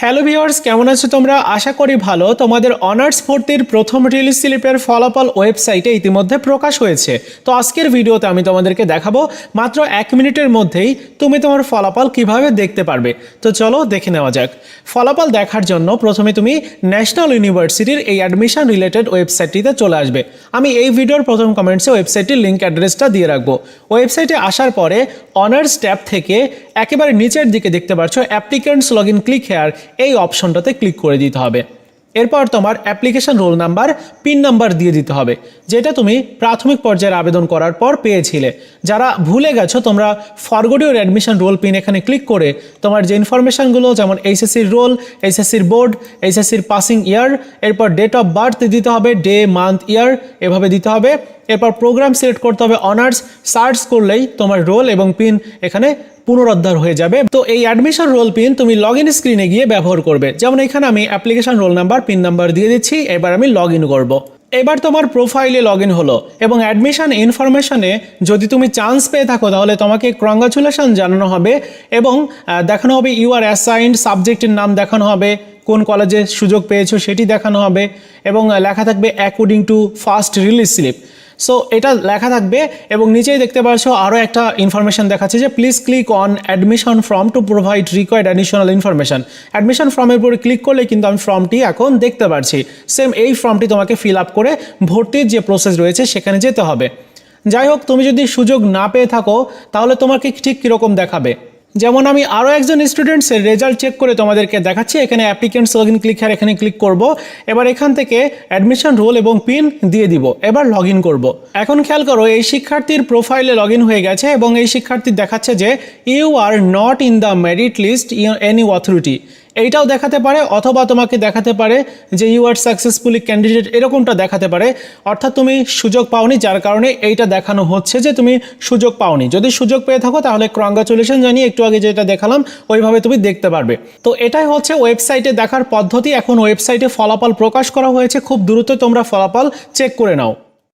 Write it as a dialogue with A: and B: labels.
A: Hello viewers কেমন আছো তোমরা? আশা করি ভালো। তোমাদের অনার্স ভর্তির প্রথম রিলিজ স্লিপের ফলাফল ওয়েবসাইটে ইতিমধ্যে প্রকাশ হয়েছে। তো আজকের ভিডিওতে আমি তোমাদেরকে দেখাবো মাত্র এক মিনিটের মধ্যেই তুমি তোমার ফলাফল কীভাবে দেখতে পারবে। তো চলো দেখে নেওয়া যাক। ফলাফল দেখার জন্য প্রথমে তুমি ন্যাশনাল ইউনিভার্সিটির এই অ্যাডমিশন রিলেটেড ওয়েবসাইটটিতে চলে আসবে। আমি এই ভিডিওর প্রথম কমেন্টসে ওয়েবসাইটটির লিঙ্ক অ্যাড্রেসটা দিয়ে রাখব। ওয়েবসাইটে আসার পরে অনার্স ট্যাব থেকে একেবারে নিচের দিকে দেখতে পাচ্ছ applicants log in click here এই অপশনটাতে ক্লিক করে দিতে হবে। এরপর তোমার application roll number, pin number দিয়ে দিতে হবে, যেটা তুমি প্রাথমিক পর্যায়ের আবেদন করার পর পেয়েছিলে। যারা ভুলে গেছো, তোমরা forgot your admission roll pin এখানে ক্লিক করে তোমার যে ইনফরমেশনগুলো, যেমন এইচএসসির রোল এইচএসসির বোর্ড এইচএসসির পাসিং ইয়ার এরপর ডেট অফ বার্থ দিতে হবে ডে মান্থ ইয়ার এভাবে দিতে হবে। এরপর প্রোগ্রাম সিলেক্ট করতে হবে অনার্স সার্চ করলেই তোমার রোল এবং পিন এখানে পুনরুদ্ধার হয়ে যাবে। তো এই অ্যাডমিশন রোল পিন তুমি লগ ইন স্ক্রিনে গিয়ে ব্যবহার করবে। যেমন এখানে আমি application roll number pin number দিয়ে দিচ্ছি, এবার আমি লগ ইন করব। এবার তোমার প্রোফাইলে লগ ইন হলো এবং অ্যাডমিশন ইনফরমেশনে যদি তুমি চান্স পেয়ে থাকো, তাহলে তোমাকে কংগ্রাচুলেশন জানানো হবে এবং দেখানো হবে ইউ আর অ্যাসাইন্ড সাবজেক্টের নাম দেখানো হবে, কোন কলেজে সুযোগ পেয়েছ সেটি দেখানো হবে এবং লেখা থাকবে according to first release slip so এটা লেখা থাকবে এবং নিচেই দেখতে পাচ্ছ আরও একটা ইনফরমেশন দেখাচ্ছে যে please click on admission form to provide required additional information admission ফর্মের উপরে ক্লিক করলে কিন্তু আমি ফর্মটি এখন দেখতে পারছি। সেম এই ফর্মটি তোমাকে ফিল আপ করে ভর্তির যে প্রসেস রয়েছে সেখানে যেতে হবে। যাই হোক, তুমি যদি সুযোগ না পেয়ে থাকো, তাহলে তোমাকে ঠিক কীরকম দেখাবে? যেমন আমি আরও একজন স্টুডেন্টসের রেজাল্ট চেক করে তোমাদেরকে দেখাচ্ছি। এখানে অ্যাপ্লিকেন্টস লগ ইন ক্লিক এখানে ক্লিক করব। এবার এখান থেকে অ্যাডমিশন রোল এবং পিন দিয়ে দিব। এবার লগ ইন করব। এখন খেয়াল করো, এই শিক্ষার্থীর প্রোফাইলে লগ ইন হয়ে গেছে এবং এই শিক্ষার্থী দেখাচ্ছে যে you are not in the merit list any authority এইটাও দেখাতে পারে, অথবা তোমাকে দেখাতে পারে যে ইউ আর সাকসেসফুলি ক্যান্ডিডেট এরকমটা দেখাতে পারে। অর্থাৎ তুমি সুযোগ পাওনি, যার কারণে এইটা দেখানো হচ্ছে যে তুমি সুযোগ পাওনি। যদি সুযোগ পেয়ে থাকো, তাহলে কংগ্রাচুলেশন জানিয়ে একটু আগে যেটা দেখালাম, ওইভাবে তুমি দেখতে পারবে। তো এটাই হচ্ছে ওয়েবসাইটে দেখার পদ্ধতি। এখন ওয়েবসাইটে ফলাফল প্রকাশ করা হয়েছে। খুব দ্রুত তোমরা ফলাফল চেক করে নাও।